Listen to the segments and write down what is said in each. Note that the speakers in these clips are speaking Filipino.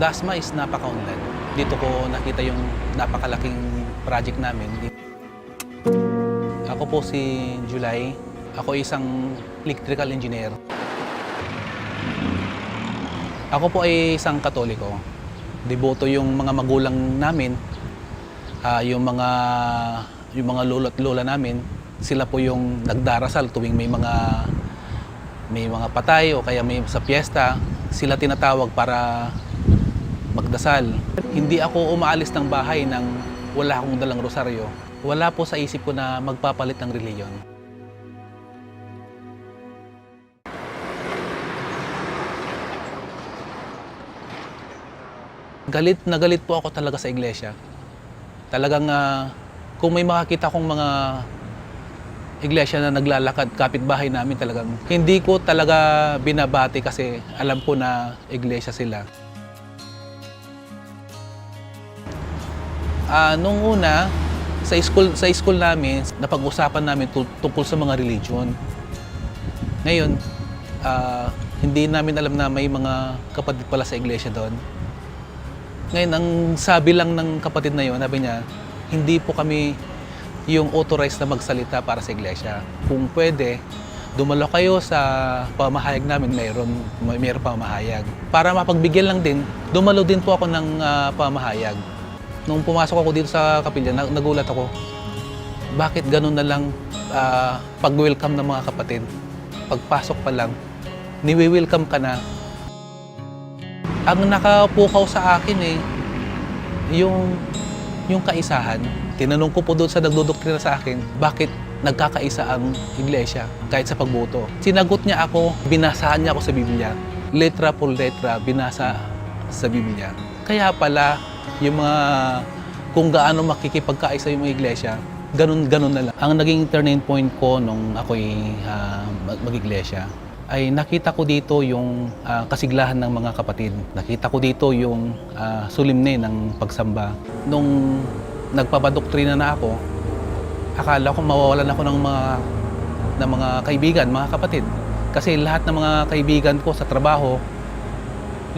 Dasma is napaka-unlad. Dito ko nakita yung napakalaking project namin. Ako po si July. Ako isang electrical engineer. Ako po ay isang katoliko. Deboto yung mga magulang namin, ah, yung mga yung mga lolo't lola namin, sila po yung nagdarasal tuwing may mga may mga patay o kaya may sa piyesta, sila tinatawag para magdasal. Hindi ako umaalis ng bahay nang wala akong dalang rosaryo. Wala po sa isip ko na magpapalit ng reliyon. Galit na galit po ako talaga sa iglesia. Talagang ah, kung may makakita kong mga iglesia na naglalakad kapitbahay namin talagang hindi ko talaga binabati kasi alam ko na iglesia sila. Ah, nung una sa school sa school namin napag-usapan namin tu- tungkol sa mga religion. Ngayon, ah, hindi namin alam na may mga kapatid pala sa iglesia doon. Ngayon, ang sabi lang ng kapatid na yon, sabi niya, hindi po kami yung authorized na magsalita para sa iglesia. Kung pwede, dumalo kayo sa pamahayag namin, mayroon, may mayroon pamahayag. Para mapagbigyan lang din, dumalo din po ako ng ah, pamahayag. Nung pumasok ako dito sa kapilya, nag- nagulat ako. Bakit ganun na lang ah, pag-welcome ng mga kapatid? Pagpasok pa lang, niwi-welcome ka na. Ang nakapukaw sa akin eh, yung yung kaisahan. Tinanong ko po doon sa nagdodoktrina sa akin, bakit nagkakaisa ang iglesia kahit sa pagboto. Sinagot niya ako, binasahan niya ako sa Biblia. Letra por letra, binasa sa Biblia. Kaya pala, yung mga kung gaano makikipagkaisa yung mga iglesia, ganun-ganun na lang. Ang naging turning point ko nung ako'y mag- mag-iglesia, ay nakita ko dito yung ah, kasiglahan ng mga kapatid. Nakita ko dito yung ah, sulimne ng pagsamba. Nung nagpapadoktrina na ako, akala ko mawawalan ako ng mga ng mga kaibigan, mga kapatid. Kasi lahat ng mga kaibigan ko sa trabaho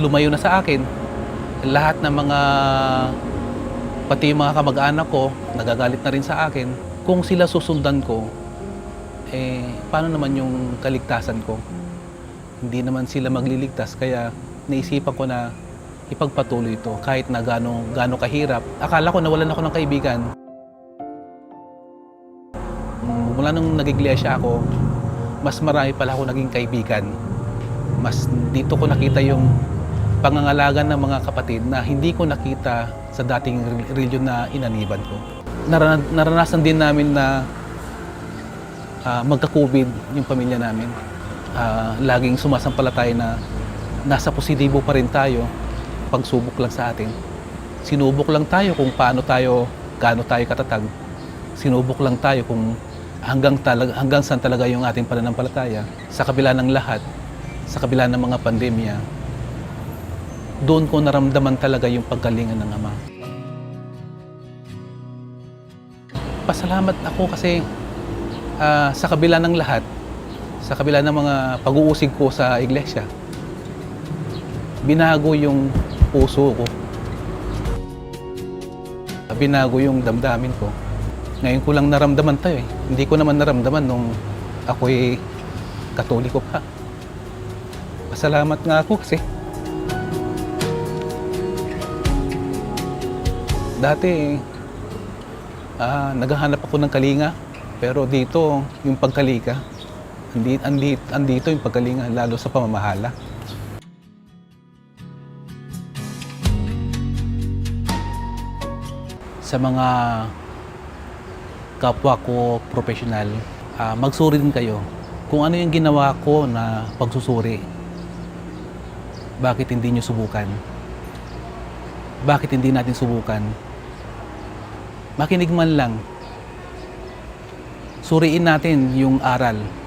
lumayo na sa akin. Lahat ng mga pati yung mga kamag-anak ko nagagalit na rin sa akin. Kung sila susundan ko, eh paano naman yung kaligtasan ko? Hindi naman sila magliligtas kaya naisipan ko na ipagpatuloy ito kahit na gaano, gaano kahirap. Akala ko nawalan ako ng kaibigan. Mula nung nag-iglesia ako, mas marami pala ako naging kaibigan. Mas dito ko nakita yung pangangalagan ng mga kapatid na hindi ko nakita sa dating re- religion na inaniban ko. Naran- naranasan din namin na ah, magka-COVID yung pamilya namin. Ah, laging sumasampalataya na nasa positibo pa rin tayo pagsubok lang sa atin. Sinubok lang tayo kung paano tayo, gaano tayo katatag. Sinubok lang tayo kung hanggang, talaga, hanggang saan talaga yung ating pananampalataya. Sa kabila ng lahat, sa kabila ng mga pandemya, doon ko naramdaman talaga yung paggalingan ng Ama. Pasalamat ako kasi ah, sa kabila ng lahat, sa kabila ng mga pag-uusig ko sa iglesia, binago yung puso ko. Binago yung damdamin ko. Ngayon ko lang naramdaman tayo eh. Hindi ko naman naramdaman nung ako'y katoliko pa. Pasalamat nga ako kasi dati ah, naghahanap ako ng kalinga pero dito yung pagkalika andi, andi, andito yung pagkalinga lalo sa pamamahala. Sa mga kapwa ko profesional, ah, magsuri din kayo kung ano yung ginawa ko na pagsusuri. Bakit hindi nyo subukan? Bakit hindi natin subukan? Makinig man lang. Suriin natin yung aral